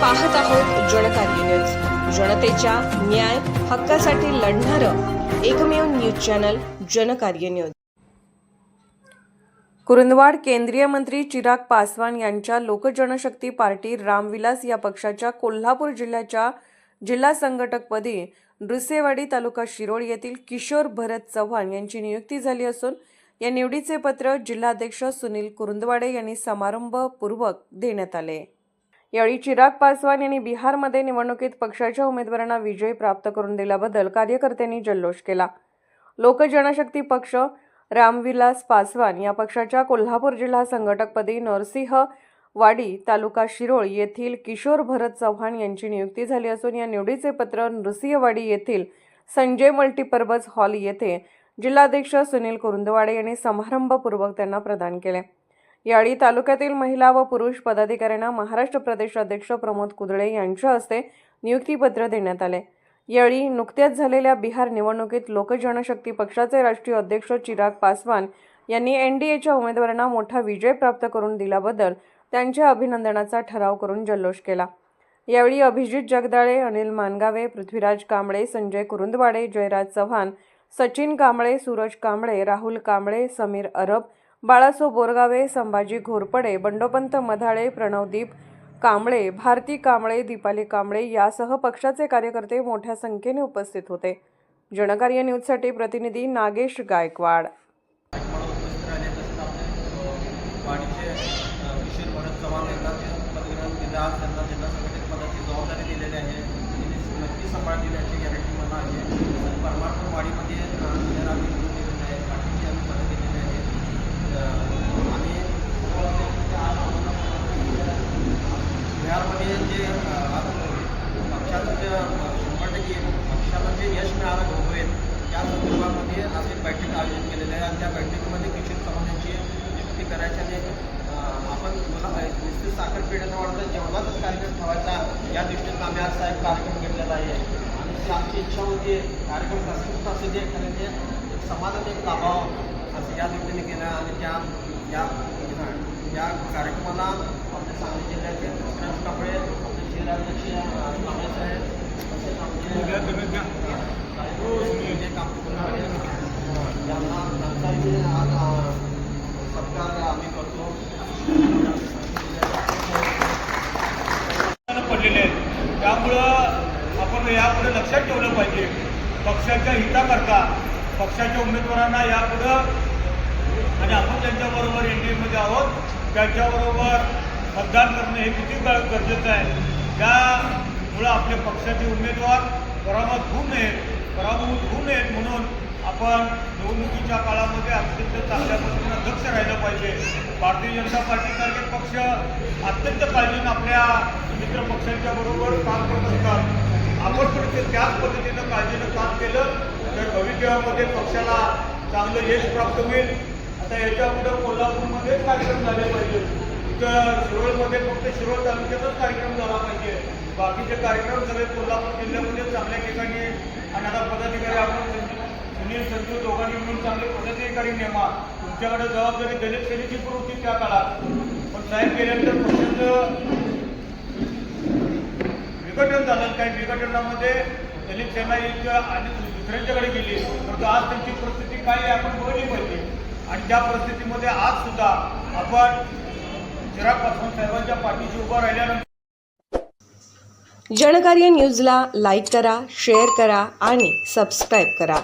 पाहत आहोत जनकार्य न्यूज. जनतेच्या न्याय हक्कासाठी लढणारं एकमेव news channel Janakarya news. Kurundwad केंद्रीय मंत्री चिराग पासवान यांच्या लोकजनशक्ती पार्टी रामविलास या पक्षाच्या कोल्हापूर जिल्ह्याच्या जिल्हा संघटकपदी नृसेवाडी तालुका शिरोळ येथील किशोर भरत चव्हाण यांची नियुक्ती झाली असून या निवडीचे पत्र जिल्हाध्यक्ष सुनील कुरुंदवाडे यांनी समारंभपूर्वक देण्यात आले. यावेळी चिराग पासवान यांनी बिहारमध्ये निवडणुकीत पक्षाच्या उमेदवारांना विजय प्राप्त करून दिल्याबद्दल कार्यकर्त्यांनी जल्लोष केला. लोकजनशक्ती पक्ष रामविलास पासवान या पक्षाच्या कोल्हापूर जिल्हा संघटकपदी नरसिंह वाडी तालुका शिरोळ येथील किशोर भरत चव्हाण यांची नियुक्ती झाली असून या निवडीचे पत्र नृसिंहवाडी येथील संजय मल्टीपर्पज हॉल येथे जिल्हाध्यक्ष सुनील कुरुंदवाडे यांनी समारंभपूर्वक त्यांना प्रदान केले. यावेळी तालुक्यातील महिला व पुरुष पदाधिकाऱ्यांना महाराष्ट्र प्रदेश अध्यक्ष प्रमोद कुदळे यांच्या हस्ते नियुक्तीपत्र देण्यात आले. यावेळी नुकत्याच झालेल्या बिहार निवडणुकीत लोकजनशक्ती पक्षाचे राष्ट्रीय अध्यक्ष चिराग पासवान यांनी एनडीएच्या उमेदवारांना मोठा विजय प्राप्त करून दिल्याबद्दल त्यांच्या अभिनंदनाचा ठराव करून जल्लोष केला. यावेळी अभिजित जगदाळे अनिल मानगावे पृथ्वीराज कांबळे संजय कुरुंदवाडे जयराज चव्हाण सचिन कांबळे सूरज कांबळे राहुल कांबळे समीर अरब बाळासो बोरगावे संभाजी घोरपडे बंडोपंत मधाळे प्रणवदीप कांबळे भारती कांबळे दीपाली कांबळे यासह पक्षाचे कार्यकर्ते मोठ्या संख्येने उपस्थित होते. जनकार्य न्यूजसाठी प्रतिनिधी नागेश गायकवाड. म्हणून उपस्थित राहिले तसेच आपले वाडीचे अ, किशोर भरत चव्हाण यांना ते पदग्रहण दिलं आज त्यांना जिल्हा संघटक पदाची जबाबदारी दिलेली आहे त्यांनी ती नक्की सांभाळतील याची गॅरंटी मला आहे आणि परमार्थ वाडीमध्ये अ, जर आम्ही निवडून दिलेले आहे पाठीची आम्ही पदं दिलेली आहेत अ, आणि बिहारमध्ये जे अ, पक्षाचं जे अ, शंभर टक्के पक्षाला जे यश मिळालं घोगवेल त्या संदर्भामध्ये आज एक बैठक आयोजित केलेली आहे आणि त्या बैठकीमध्ये किशोर चव्हाण यांची नियुक्ती करायची आणि आपण मला नुसतं साखर पेढ्यानं वाढतं जेवणाचाच कार्यक्रम ठेवायचा या दृष्टीनं आम्ही आज साहेब कार्यक्रम घेतलेला आहे. आणि ती आमची इच्छा होती कार्यक्रम कसं असू दे कारण ते एक समाजात एक लाभाव असं या दृष्टीने केलं आणि त्या या या कार्यक्रमाला आमच्या सांगली जिल्ह्याचे कृष्णाज कांबळे आमचे जिल्हाध्यक्ष कांबळे साहेब तसेच आमचे जे कांबळे यांना त्यांचाही आज सत्कार आम्ही करतो. पडलेले आहेत. त्यामुळं आपण यापुढे लक्षात ठेवलं पाहिजे. पक्षाच्या हिताकरता पक्षाच्या उमेदवारांना यापुढं आणि आपण त्यांच्याबरोबर एन डी त्यांच्याबरोबर मतदान करणं हे किती काळ गरजेचं आहे? त्यामुळं आपल्या पक्षाचे उमेदवार पराभूत होऊ नयेत पराभूत होऊ नयेत म्हणून आपण निवडणुकीच्या काळामध्ये अत्यंत चांगल्या पद्धतीनं दक्ष राहिलं पाहिजे. भारतीय जनता पार्टीसारखे पक्ष अत्यंत काळजीनं आपल्या मित्र पक्षांच्या बरोबर काम करत असतात. आपण पण ते त्याच पद्धतीनं काळजीनं काम केलं तर भविष्यामध्ये पक्षाला चांगलं यश प्राप्त होईल. आता याच्यापुढे कोल्हापूरमध्येच कार्यक्रम झाले पाहिजे. इथं शिरोळमध्ये फक्त शिरोळ तालुक्यातच कार्यक्रम झाला पाहिजे. बाकीचे कार्यक्रम सगळे कोल्हापूर जिल्ह्यामध्ये चांगल्या ठिकाणी आणि आता पदाधिकारी आपण सुनील संजू दोघांनी मिळून चांगले पदाधिकारी नेमा. तुमच्याकडे जबाबदारी दलित सेनेची पण होती त्या काळात. पण साहेब गेल्यानंतर पक्षाचं विघटन झालं. काही विघटनामध्ये दलित सेना एक आणि दुसऱ्यांच्याकडे गेली. परंतु आज त्यांची परिस्थिती काय आहे आपण बघली पाहिजे. आणि त्या परिस्थितीमध्ये आज सुद्धा आपण चिराग पासवान साहेबांच्या पाठीशी उभं राहिल्यानंतर जनकार्य न्यूजला लाईक करा शेअर करा आणि सबस्क्राईब करा.